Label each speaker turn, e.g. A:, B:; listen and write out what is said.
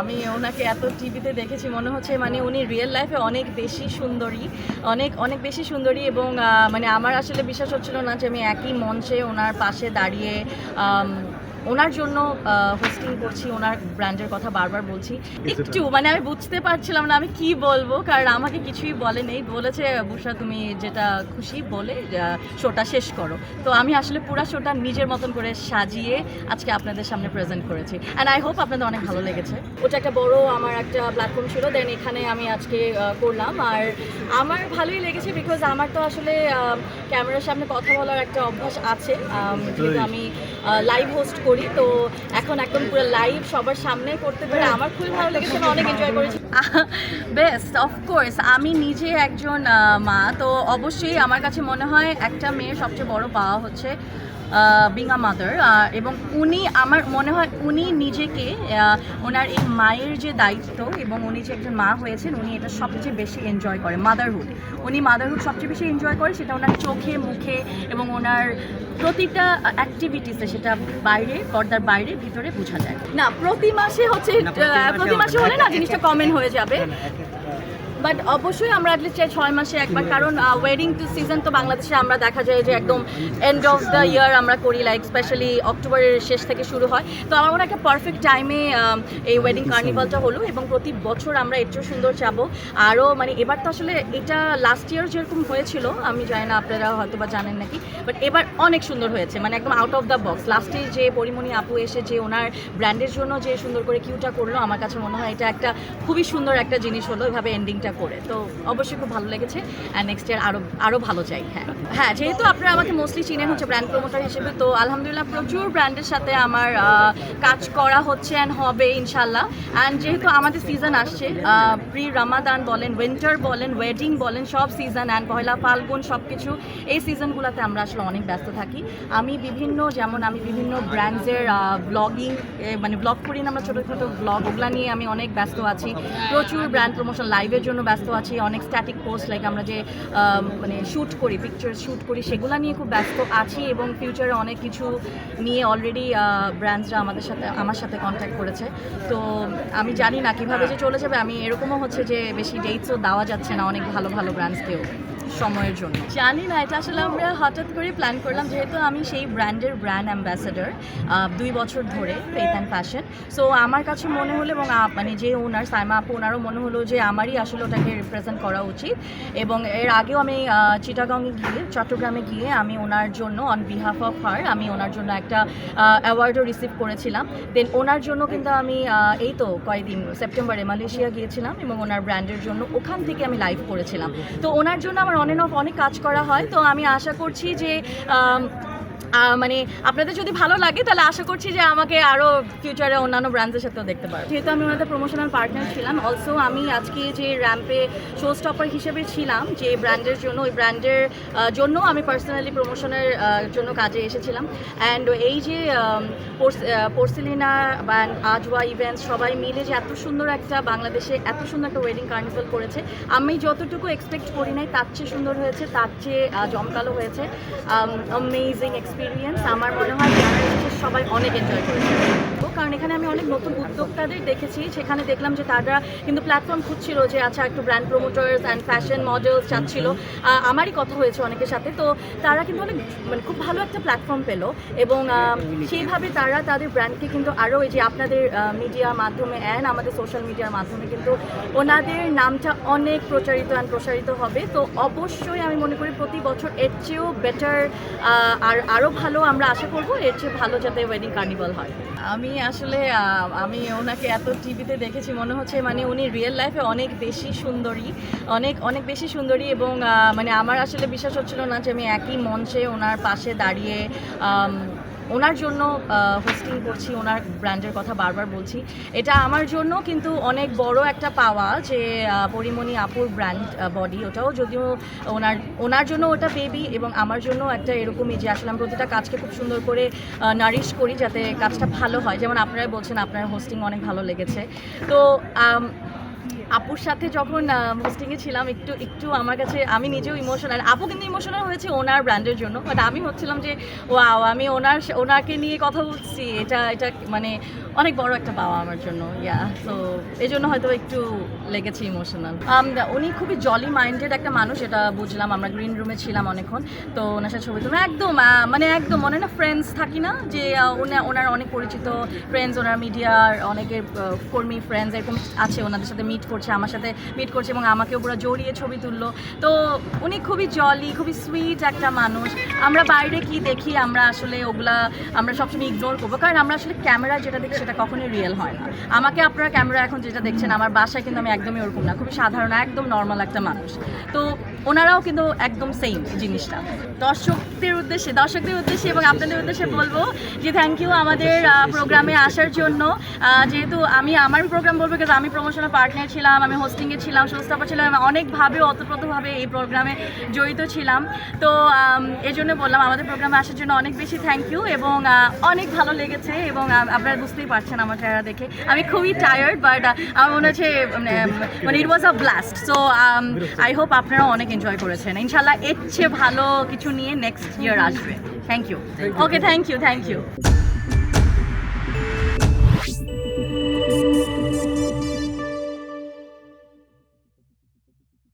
A: আমি ওনাকে এত টিভিতে দেখেছি, মনে হচ্ছে মানে উনি রিয়েল লাইফে অনেক বেশি সুন্দরী, অনেক অনেক বেশি সুন্দরী এবং মানে আমার আসলে বিশ্বাস হচ্ছিল না যে আমি একই মঞ্চে ওনার পাশে দাঁড়িয়ে ওনার জন্য হোস্টিং করছি ওনার ব্র্যান্ডের কথা বারবার বলছি। একটু মানে আমি বুঝতে পারছিলাম না আমি কি বলব কারণ আমাকে কিছুই বলে নেই। বলেছে বুসা তুমি যেটা খুশি বলে শোটা শেষ করো। তো আমি আসলে পুরো শোটা নিজের মতন করে সাজিয়ে আজকে আপনাদের সামনে প্রেজেন্ট করেছি। অ্যান্ড আই হোপ আপনাদের অনেক ভালো লেগেছে। ওটা একটা বড় আমার একটা প্ল্যাটফর্ম ছিল দেন এখানে আমি আজকে করলাম। আর আমার ভালোই লেগেছে বিকজ আমার তো আসলে ক্যামেরার সামনে কথা বলার একটা অভ্যাস আছে। যেহেতু আমি লাইভ হোস্ট করি, তো এখন একদম পুরো লাইভ সবার সামনে করতে পেরে আমার খুবই ভালো লেগেছে, আমি অনেক এনজয় করেছি। বেস্ট অফকোর্স আমি নিজে একজন মা, তো অবশ্যই আমার কাছে মনে হয় একটা মেয়ের সবচেয়ে বড় পাওয়া হচ্ছে বিং আ মাদার এবং উনি আমার মনে হয় উনি নিজেকে ওনার এই মায়ের যে দায়িত্ব এবং উনি যে একজন মা হয়েছেন উনি এটা সবচেয়ে বেশি এনজয় করে মাদারহুড উনি মাদারহুড সবচেয়ে বেশি এনজয় করে সেটা ওনার চোখে মুখে এবং ওনার প্রতিটা অ্যাক্টিভিটিসে সেটা বাইরে পর্দার বাইরে ভিতরে বোঝা যায়। না প্রতি মাসে হচ্ছে
B: প্রতি মাসে
A: হলে
B: না।
A: না জিনিসটা কমেন্ট হয়ে যাবে। বাট অবশ্যই আমরা অ্যাটলিস্ট চাই ছয় মাসে একবার কারণ ওয়েডিং টু সিজন তো বাংলাদেশে আমরা দেখা যায় যে একদম এন্ড অফ দ্য ইয়ার আমরা করি লাইক স্পেশালি অক্টোবরের শেষ থেকে শুরু হয়। তো আমার মনে হয় একটা পারফেক্ট টাইমে এই ওয়েডিং কার্নিভালটা হলো এবং প্রতি বছর আমরা এর সুন্দর যাব। আরও মানে এবার তো আসলে এটা লাস্ট ইয়ার যেরকম হয়েছিল আমি জানি না আপনারা হয়তো বা জানেন নাকি বাট এবার অনেক সুন্দর হয়েছে মানে একদম আউট অফ দ্য বক্স লাস্টে যে পরিমণি আপু এসে যে ওনার ব্র্যান্ডের জন্য যে সুন্দর করে কিউটা করল আমার কাছে মনে হয় এটা একটা খুবই সুন্দর একটা জিনিস হলো এভাবে এন্ডিংটা করে। তো অবশ্যই খুব ভালো লেগেছে অ্যান্ড নেক্সট ইয়ার আরও আরও ভালো চাই হ্যাঁ। হ্যাঁ যেহেতু আপনারা আমাকে মোস্টলি চিনেন হচ্ছে ব্র্যান্ড প্রমোটার হিসেবে, তো আলহামদুলিল্লাহ প্রচুর ব্র্যান্ডের সাথে আমার কাজ করা হচ্ছে অ্যান্ড হবে ইনশাল্লাহ অ্যান্ড যেহেতু আমাদের সিজন আসছে প্রি রামাদান বলেন উইন্টার বলেন ওয়েডিং বলেন, সব সিজন অ্যান্ড পয়লা ফাল্গুন সব কিছু এই সিজনগুলোতে আমরা আসলে অনেক ব্যস্ত থাকি। আমি বিভিন্ন, যেমন আমি বিভিন্ন ব্র্যান্ডসের ব্লগিং মানে ব্লগ করি না আমরা ছোটো ছোটো ব্লগ ওগুলা নিয়ে আমি অনেক ব্যস্ত আছি। প্রচুর ব্র্যান্ড প্রমোশন লাইভের জন্য ব্যস্ত আছি। অনেক স্ট্যাটিক পোস্ট লাইক আমরা যে মানে শ্যুট করি পিকচার শ্যুট করি, সেগুলো নিয়ে খুব ব্যস্ত আছি এবং ফিউচারে অনেক কিছু নিয়ে অলরেডি ব্র্যান্ডসরা আমাদের সাথে, আমার সাথে কন্ট্যাক্ট করেছে। তো আমি জানি না কীভাবে যে চলে যাবে। আমি এরকমও হচ্ছে যে বেশি ডেটসও দেওয়া যাচ্ছে না অনেক ভালো ভালো ব্র্যান্ডসকেও সময়ের জন্য। জানি না, এটা আসলে আমরা হঠাৎ করে প্ল্যান করলাম। যেহেতু আমি সেই ব্র্যান্ডের ব্র্যান্ড অ্যাম্বাসেডর দুই বছর ধরে ফেথ অ্যান্ড ফ্যাশন সো আমার কাছে মনে হলো এবং মানে যে ওনার সাইমা আপু, ওনারও মনে হলো যে আমারই আসলে ওটাকে রিপ্রেজেন্ট করা উচিত। এবং এর আগেও আমি চিটাগাংয়ে গিয়ে, চট্টগ্রামে গিয়ে আমি ওনার জন্য অন বিহাফ অফ হার আমি ওনার জন্য একটা অ্যাওয়ার্ডও রিসিভ করেছিলাম। দেন ওনার জন্য কিন্তু আমি এই তো কয়েকদিন সেপ্টেম্বরে মালয়েশিয়া গিয়েছিলাম এবং ওনার ব্র্যান্ডের জন্য ওখান থেকে আমি লাইভ করেছিলাম। তো ওনার জন্য আমার অন অফ অনেক কাজ করা হয়। তো আমি আশা করছি যে মানে আপনাদের যদি ভালো লাগে, তাহলে আশা করছি যে আমাকে আরও ফিউচারে অন্যান্য ব্র্যান্ডের সাথেও দেখতে পারব। যেহেতু আমি ওনাদের প্রমোশনাল পার্টনার ছিলাম অলসো আমি আজকে যে র্যাম্পে শো স্টপার হিসেবে ছিলাম, যে ব্র্যান্ডের জন্য, ওই ব্র্যান্ডের জন্য আমি পার্সোনালি প্রমোশনের জন্য কাজে এসেছিলাম। অ্যান্ড এই যে পোর্সিলিনা বা আজওয়া ইভেন্টস সবাই মিলে যে এত সুন্দর একটা বাংলাদেশে এত সুন্দর একটা ওয়েডিং কার্নিভাল করেছে, আমি যতটুকু এক্সপেক্ট করি নাই, তার চেয়ে সুন্দর হয়েছে, তার চেয়ে জমকালো হয়েছে। অ্যামেজিং এক্সপিরিয়েন্স আমার মনে হয় সবাই অনেক এনজয় করেছে। কারণ এখানে আমি অনেক নতুন উদ্যোক্তাদের দেখেছি। সেখানে দেখলাম যে তারা কিন্তু প্ল্যাটফর্ম খুঁজছিল যে আচ্ছা একটু brand promoters and fashion models চাচ্ছিল। আমারই কথা হয়েছে অনেকের সাথে। তো তারা কিন্তু অনেক মানে খুব ভালো একটা প্ল্যাটফর্ম পেল এবং সেইভাবে তারা তাদের ব্র্যান্ডকে কিন্তু আরও এই যে আপনাদের মিডিয়ার মাধ্যমে অ্যান্ড আমাদের সোশ্যাল মিডিয়ার মাধ্যমে কিন্তু ওনাদের নামটা অনেক প্রচারিত অ্যান্ড প্রসারিত হবে। তো অবশ্যই আমি মনে করি প্রতি বছর এর চেয়েও বেটার আর আরও ভালো আমরা আশা করব এর চেয়ে ভালো যাতে ওয়েডিং কার্নিভাল হয়। আমি আসলে আমি ওনাকে এত টিভিতে দেখেছি, মনে হচ্ছে মানে উনি রিয়েল লাইফে অনেক বেশি সুন্দরী, অনেক অনেক বেশি সুন্দরী এবং মানে আমার আসলে বিশ্বাস হচ্ছিল না যে আমি একই মঞ্চে ওনার পাশে দাঁড়িয়ে ওনার জন্য হোস্টিং করছি, ওনার ব্র্যান্ডের কথা বারবার বলছি। এটা আমার জন্য কিন্তু অনেক বড় একটা পাওয়া যে পরিমণি আপুর ব্র্যান্ড বডি ওটাও। যদিও ওনার ওনার জন্য ওটা বেবি এবং আমার জন্য একটা এরকমই যে, আসলে আমি প্রতিটা কাজকে খুব সুন্দর করে নারিশ করি যাতে কাজটা ভালো হয়। যেমন আপনারাই বলছেন, আপনার হোস্টিং অনেক ভালো লেগেছে। তো আপুর সাথে যখন হোস্টিংয়ে ছিলাম, একটু একটু আমার কাছে, আমি নিজেও ইমোশনাল আপু কিন্তু ইমোশনাল হয়েছে ওনার ব্র্যান্ডের জন্য বাট আমি হচ্ছিলাম যে ওয়াও আমি ওনার, ওনাকে নিয়ে কথা বলছি, এটা এটা মানে অনেক বড় একটা পাওয়া আমার জন্য ইয়া তো এই জন্য হয়তো একটু লেগেছে ইমোশনাল উনি খুবই জলি মাইন্ডেড একটা মানুষ, এটা বুঝলাম, আমরা গ্রিন রুমে ছিলাম অনেকক্ষণ, তো ওনার সাথে ছবি তুললাম, একদম মানে একদম, মনে না ফ্রেন্ডস থাকি না, যে ওনার অনেক পরিচিত ফ্রেন্ডস ওনার মিডিয়ার অনেকের কর্মী ফ্রেন্ডস এরকম আছে, ওনাদের সাথে মিট করছে, আমার সাথে মিট করছে এবং আমাকেও পুরো জড়িয়ে ছবি তুললো। তো উনি খুবই জলি খুবই সুইট একটা মানুষ। আমরা বাইরে কি দেখি, আমরা আসলে ওগুলা আমরা সবসময় ইগনোর করব। কারণ আমরা আসলে ক্যামেরা যেটা দেখি সেটা কখনোই রিয়েল হয় না। আমাকে আপনারা ক্যামেরা এখন যেটা দেখছেন, আমার বাসায় কিন্তু আমি একদমই ওরকম না। খুবই সাধারণ, একদম নর্মাল একটা মানুষ। তো ওনারাও কিন্তু একদম সেম জিনিসটা। দর্শকদের উদ্দেশ্যে দর্শকদের উদ্দেশ্যে এবং আপনাদের উদ্দেশ্যে বলব যে থ্যাংক ইউ আমাদের প্রোগ্রামে আসার জন্য। যেহেতু আমি, আমার প্রোগ্রাম বলব কিন্তু আমি প্রমোশনাল পার্টনার ছিলাম। ছিলাম, আমি হোস্টিংয়ে ছিলাম শোস্টাফার ছিলাম আমি অনেকভাবে অতপ্রতভাবে এই প্রোগ্রামে জড়িত ছিলাম। তো এই জন্য বললাম, আমাদের প্রোগ্রামে আসার জন্য অনেক বেশি থ্যাংক ইউ এবং অনেক ভালো লেগেছে এবং আপনারা বুঝতেই পারছেন আমার চেহারা দেখে। আমি খুবই টায়ার্ড বাট আমার মনে হচ্ছে মানে it was a blast so I hope আপনারা অনেক এনজয় করেছেন। ইনশাল্লাহ এর চেয়ে ভালো কিছু নিয়ে নেক্সট ইয়ার আসবে। Thank you okay thank you thank you